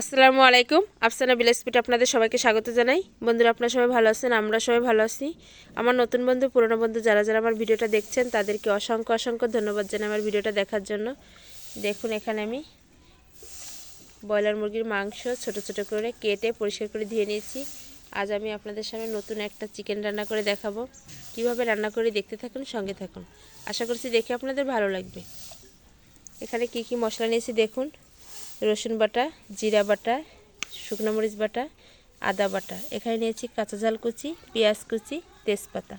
আসসালামু আলাইকুম। আফসানা বিলাসপিট আপনাদের সবাইকে স্বাগত জানাই। বন্ধুরা, আপনারা সবাই ভালো আছেন? আমরা সবাই ভালো আছি। আমার নতুন বন্ধু, পুরনো বন্ধু যারা যারা আমার ভিডিওটা দেখছেন, তাদেরকে অসংখ্য অসংখ্য ধন্যবাদ জানাই আমার ভিডিওটা দেখার জন্য। দেখুন, এখানে আমি ব্রয়লার মুরগির মাংস ছোট ছোট করে কেটে পরিষ্কার করে ধুয়ে নিয়েছি। আজ আমি আপনাদের সামনে নতুন একটা চিকেন রান্না করে দেখাবো। কীভাবে রান্না করে দেখতে থাকুন, সঙ্গে থাকুন। আশা করছি দেখে আপনাদের ভালো লাগবে। এখানে কি কি মশলা নিয়েছি দেখুন। রসুন বাটা, জিরা বাটা, শুকনো মরিচ বাটা, আদা বাটা। এখানে নিয়েছি কাঁচা ঝাল কুচি, পেঁয়াজ কুচি, তেজপাতা।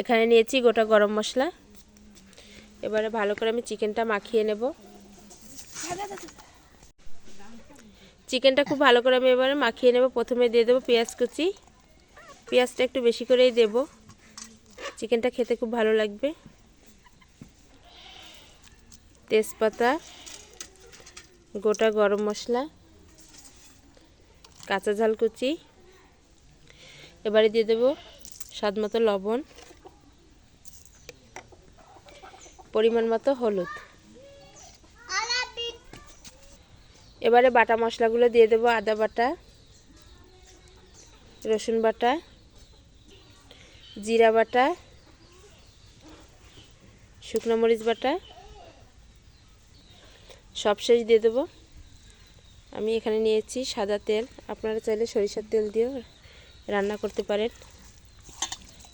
এখানে নিয়েছি গোটা গরম মশলা। এবারে ভালো করে আমি চিকেনটা মাখিয়ে নেব। চিকেনটা খুব ভালো করে আমি এবারে মাখিয়ে নেব। প্রথমে দিয়ে দেবো পেঁয়াজ কুচি। পেঁয়াজটা একটু বেশি করেই দেব। চিকেনটা খেতে খুব ভালো লাগবে। তেজপাতা, গোটা গরম মশলা, কাঁচা ঝাল কুচি এবারে দিয়ে দেবো স্বাদ মতো লবণ, পরিমাণ মতো হলুদ। এবারে বাটা মশলাগুলো দিয়ে দেবো আদা বাটা, রসুন বাটা, জিরা বাটা, শুকনো মরিচ বাটা সব শেষ দিয়ে দেবো। আমি এখানে নিয়েছি সাদা তেল। আপনারা চাইলে সরিষার তেল দিয়েও রান্না করতে পারেন।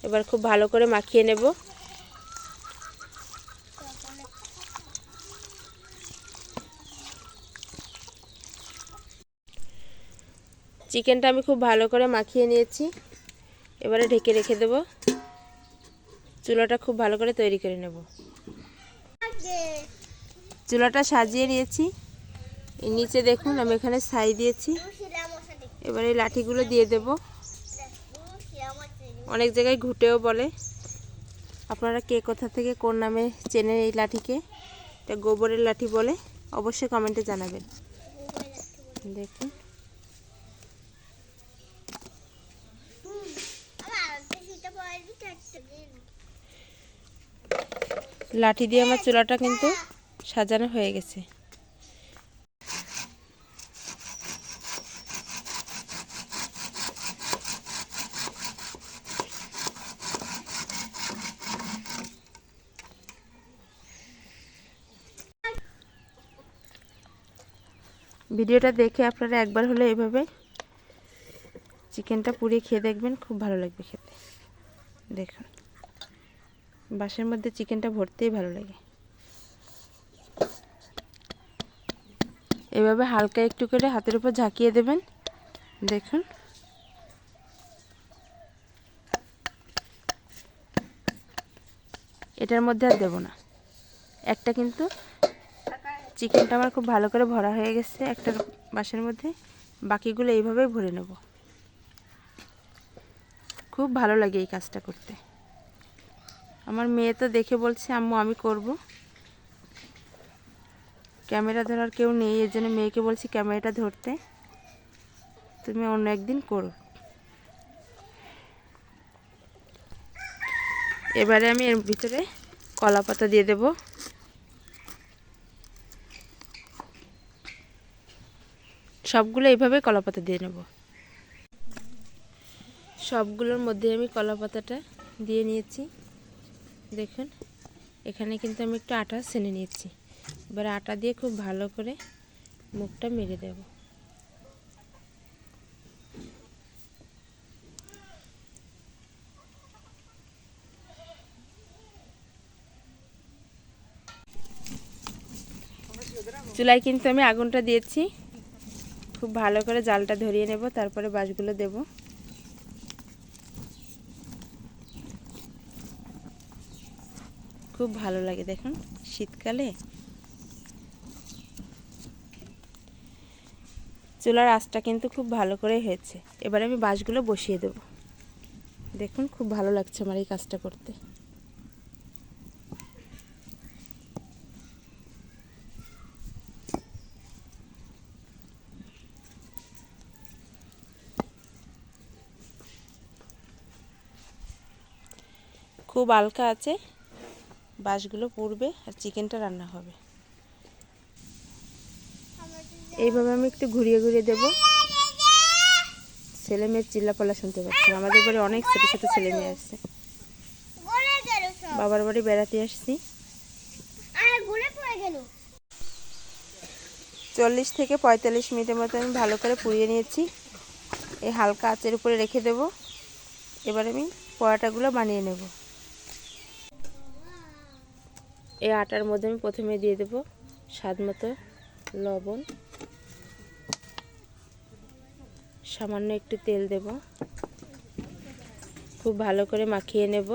এবার খুব ভালো করে মাখিয়ে নেব। চিকেনটা আমি খুব ভালো করে মাখিয়ে নিয়েছি। এবারে ঢেকে রেখে দেব। চুলাটা খুব ভালো করে তৈরি করে নেব। চুলাটা সাজিয়ে নিয়েছি। নিচে দেখুন, আমি এখানে ছাই দিয়েছি। এবার এই লাঠিগুলো দিয়ে দেব। অনেক জায়গায় ঘুটেও বলে। আপনারা কে কোথা থেকে কোন নামে চেনেন এই লাঠিকে? এটা গোবরের লাঠি বলে। অবশ্যই কমেন্টে জানাবেন। দেখুন। লাঠি দিয়ে আমার চুলাটা কিন্তু সাজানো হয়ে গেছে। ভিডিওটা দেখে আপনারা একবার হলে এভাবে চিকেনটা পুড়িয়ে খেয়ে দেখবেন, খুব ভালো লাগবে খেতে। দেখুন, বাসের মধ্যে চিকেনটা ভরতেই ভালো লাগে। এভাবে হালকা একটু করে হাতের উপর ঝাঁকিয়ে দেবেন। দেখুন। এটার মধ্যে আর দেবো না। একটা কিন্তু চিকেনটা আমার খুব ভালো করে ভরা হয়ে গেছে একটা বাসের মধ্যে। বাকিগুলো এইভাবেই ভরে নেব। খুব ভালো লাগে এই কাজটা করতে। আমার মেয়ে তো দেখে বলছে, আম্মু, আমি করব। ক্যামেরা ধরার কেউ নেই, এর জন্য মেয়েকে বলছি ক্যামেরাটা ধরতে। তুমি অন্য একদিন করো। এবারে আমি এর ভিতরে কলা পাতা দিয়ে দেব। সবগুলো এইভাবে কলা পাতা দিয়ে নেব। সবগুলোর মধ্যে আমি কলা পাতাটা দিয়ে নিয়েছি। দেখুন, এখানে কিন্তু আমি একটু আটা সেনে নিয়েছি। এবার আটা দিয়ে খুব ভালো করে মুখটা মেরে দেব। চুলায় কিন্তু আমি আগুনটা দিয়েছি। খুব ভালো করে জালটা ধরিয়ে নেব, তারপরে বাঁশগুলো দেবো। খুব ভালো লাগে দেখুন শীতকালে। চুলার আঁচটা কিন্তু খুব ভালো করে হয়েছে। এবার আমি বাঁশগুলো বসিয়ে দেব। দেখুন, খুব ভালো লাগছে আমার এই কাজটা করতে। খুব হালকা আছে। বাঁশগুলো পুড়বে আর চিকেনটা রান্না হবে। এইভাবে আমি একটু ঘুরিয়ে ঘুরিয়ে দেবো। ছেলে মেয়ের চিল্লা চিল্লাপাল্লা শুনতে পাচ্ছি আমাদের বাড়ি অনেক ছোটো ছোটো ছেলে মেয়ে আসছে বাবার বাড়ি বেড়াতে আসছি। চল্লিশ থেকে পঁয়তাল্লিশ মিনিটের মতো আমি ভালো করে পুড়িয়ে নিয়েছি। এই হালকা আঁচের উপরে রেখে দেব। এবার আমি পরোটাগুলো বানিয়ে নেব। এই আটার মধ্যে আমি প্রথমে দিয়ে দেব স্বাদ মতো লবণ। সামান্য একটু তেল দেব। খুব ভালো করে মাখিয়ে নেব।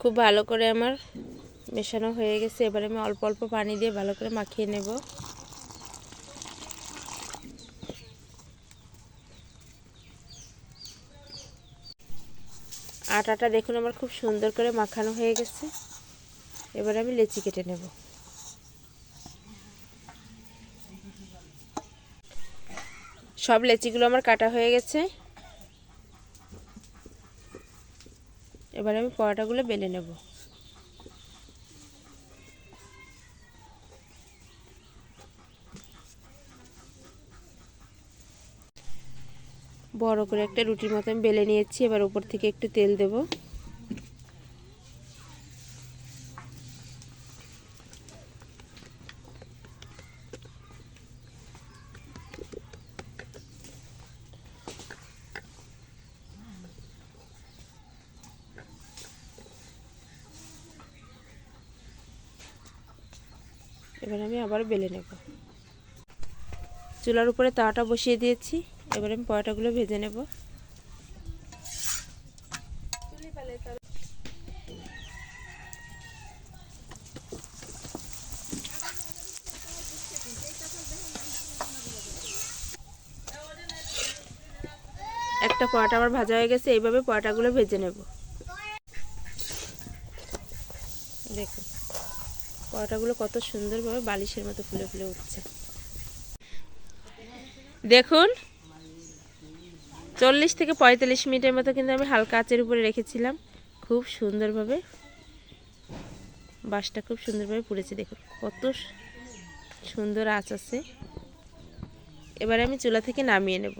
খুব ভালো করে আমার মেশানো হয়ে গেছে। এবার আমি অল্প অল্প পানি দিয়ে ভালো করে মাখিয়ে নেব। আটাটা দেখুন আমার খুব সুন্দর করে মাখানো হয়ে গেছে। এবার আমি লেচি কেটে নেব। সব লেচিগুলো আমার কাটা হয়ে গেছে। এবার আমি পরোটাগুলো বেলে নেব। বড় করে একটা রুটির মতো আমি বেলে নিয়েছি, এবার উপর থেকে একটু তেল দেব। এবার আমি আবার বেলে নেব। চুলার উপরে তাওয়াটা বসিয়ে দিয়েছি। এবার আমি পরোটাগুলো ভেজে নেব। একটা পরোটা আমার ভাজা হয়ে গেছে, এইভাবে পরোটাগুলো ভেজে নেব। দেখুন। পরোটাগুলো কত সুন্দরভাবে বালিশের মতো ফুলে ফুলে উঠছে। দেখুন, চল্লিশ থেকে পঁয়তাল্লিশ মিনিটের মতো কিন্তু আমি হালকা আঁচের উপরে রেখেছিলাম। খুব সুন্দরভাবে বাসটা খুব সুন্দরভাবে পুড়েছে, দেখুন কত সুন্দর আঁচ আছে। এবারে আমি চুলা থেকে নামিয়ে নেব।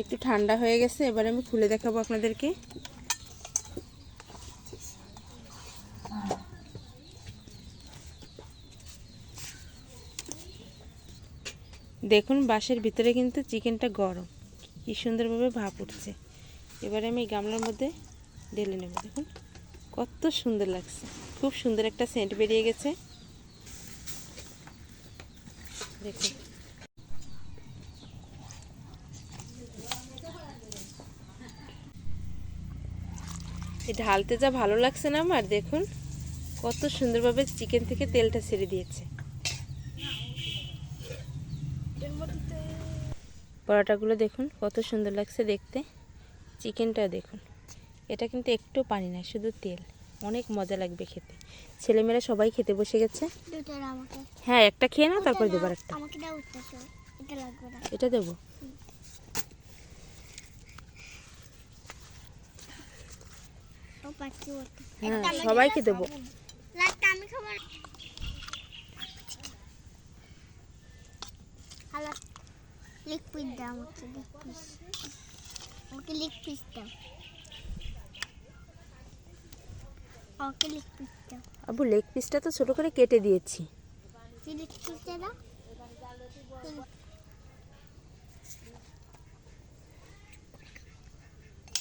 একটু ঠান্ডা হয়ে গেছে, এবার আমি খুলে দেখাবো আপনাদেরকে। দেখুন বাঁশের ভিতরে কিন্তু চিকেনটা গরম। কি সুন্দরভাবে ভাপ উঠছে। এবারে আমি গামলার মধ্যে ঢেলে নেব। দেখুন কত সুন্দর লাগছে। খুব সুন্দর একটা সেন্ট বেরিয়ে গেছে। দেখুন। এই ঢালতে যা ভালো লাগছে না আমার, দেখুন কত সুন্দরভাবে চিকেন থেকে তেলটা ছেড়ে দিয়েছে। পরোটাগুলো দেখুন কত সুন্দর লাগছে দেখতে। চিকেনটা দেখুন। এটা কিন্তু একটু পানি না শুধু তেল। অনেক মজা লাগবে খেতে। ছেলেমেয়েরা সবাই খেতে বসে গেছে। হ্যাঁ একটা খেয়ে নাও তারপর দেবার একটা। এটা না। দেবো। হ্যাঁ সবাইকে দেবো। আমি না। লিগ পিস দাও আমাকে লেগ পিস আমাকে লেগ পিস দাও আমাকে লেগ পিস দাও আবু লেগ পিসটা তো ছোট করে কেটে দিয়েছি। লেগ পিস দাও কেমন হয়েছে খেতে অনেক মজা হয়েছে আর কাঁচা কাঁচা বাঁশের একটা সেন্ট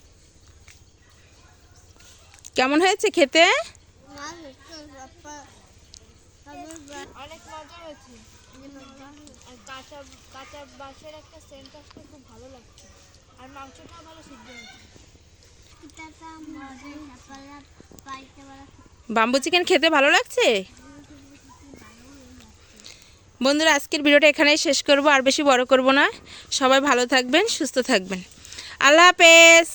আসতে খুব ভালো লাগছে আর মাংসটাও ভালো হয়েছে খেতে? বাম্বু চিকেন খেতে ভালো লাগছে? বন্ধুরা আজকের ভিডিওটা এখানেই শেষ করব। আর বেশি বড় করব না। সবাই ভালো থাকবেন সুস্থ থাকবেন। আল্লাহ হাফেজ।